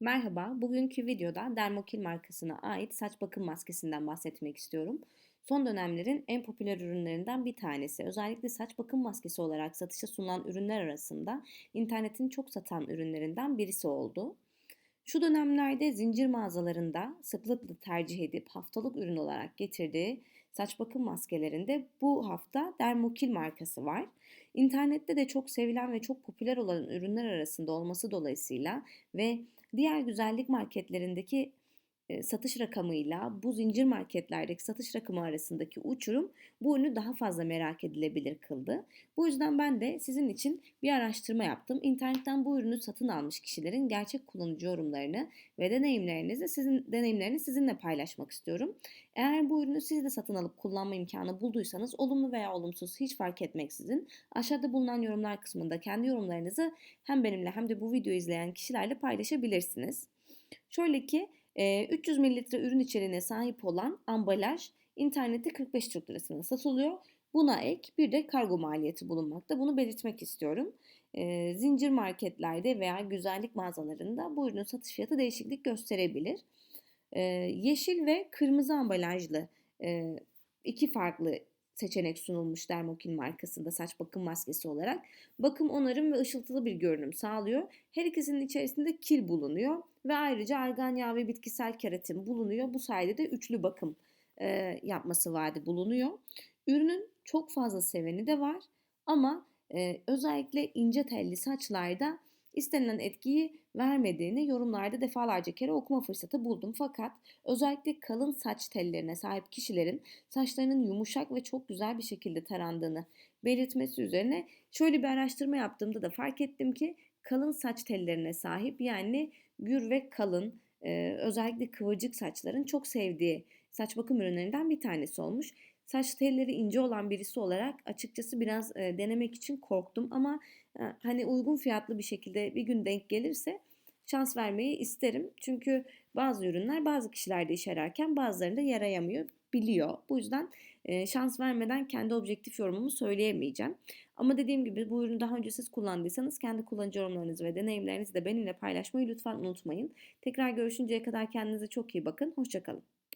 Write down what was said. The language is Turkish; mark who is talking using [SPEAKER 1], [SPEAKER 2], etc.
[SPEAKER 1] Merhaba, bugünkü videoda Dermokil markasına ait saç bakım maskesinden bahsetmek istiyorum. Son dönemlerin en popüler ürünlerinden bir tanesi. Özellikle saç bakım maskesi olarak satışa sunulan ürünler arasında internetin çok satan ürünlerinden birisi oldu. Şu dönemlerde zincir mağazalarında sıklıkla tercih edip haftalık ürün olarak getirdiği saç bakım maskelerinde bu hafta Dermokil markası var. İnternette de çok sevilen ve çok popüler olan ürünler arasında olması dolayısıyla ve diğer güzellik marketlerindeki satış rakamıyla bu zincir marketlerdeki satış rakamı arasındaki uçurum bu ürünü daha fazla merak edilebilir kıldı. Bu yüzden ben de sizin için bir araştırma yaptım. İnternetten bu ürünü satın almış kişilerin gerçek kullanıcı yorumlarını ve deneyimlerinizi sizin deneyimlerini sizinle paylaşmak istiyorum. Eğer bu ürünü siz de satın alıp kullanma imkanı bulduysanız olumlu veya olumsuz hiç fark etmeksizin aşağıda bulunan yorumlar kısmında kendi yorumlarınızı hem benimle hem de bu videoyu izleyen kişilerle paylaşabilirsiniz. Şöyle ki 300 mililitre ürün içeriğine sahip olan ambalaj internette 45 Türk lirasına satılıyor. Buna ek bir de kargo maliyeti bulunmakta. Bunu belirtmek istiyorum. Zincir marketlerde veya güzellik mağazalarında bu ürünün satış fiyatı değişiklik gösterebilir. Yeşil ve kırmızı ambalajlı iki farklı seçenek sunulmuş Dermokin markasında saç bakım maskesi olarak. Bakım onarım ve ışıltılı bir görünüm sağlıyor. Her ikisinin içerisinde kil bulunuyor ve ayrıca argan yağı ve bitkisel keratin bulunuyor. Bu sayede de üçlü bakım e, yapması vaadi bulunuyor. Ürünün çok fazla seveni de var ama e, özellikle ince telli saçlarda istenilen etkiyi vermediğini yorumlarda defalarca kere okuma fırsatı buldum. Fakat özellikle kalın saç tellerine sahip kişilerin saçlarının yumuşak ve çok güzel bir şekilde tarandığını belirtmesi üzerine şöyle bir araştırma yaptığımda da fark ettim ki kalın saç tellerine sahip yani gür ve kalın özellikle kıvırcık saçların çok sevdiği saç bakım ürünlerinden bir tanesi olmuş. Saç telleri ince olan birisi olarak açıkçası biraz e, denemek için korktum ama e, hani uygun fiyatlı bir şekilde bir gün denk gelirse şans vermeyi isterim. Çünkü bazı ürünler bazı kişilerde işe yararken bazılarında yarayamıyor biliyor. Bu yüzden e, şans vermeden kendi objektif yorumumu söyleyemeyeceğim. Ama dediğim gibi bu ürünü daha önce siz kullandıysanız kendi kullanıcı yorumlarınızı ve deneyimlerinizi de benimle paylaşmayı lütfen unutmayın. Tekrar görüşünceye kadar kendinize çok iyi bakın. Hoşçakalın.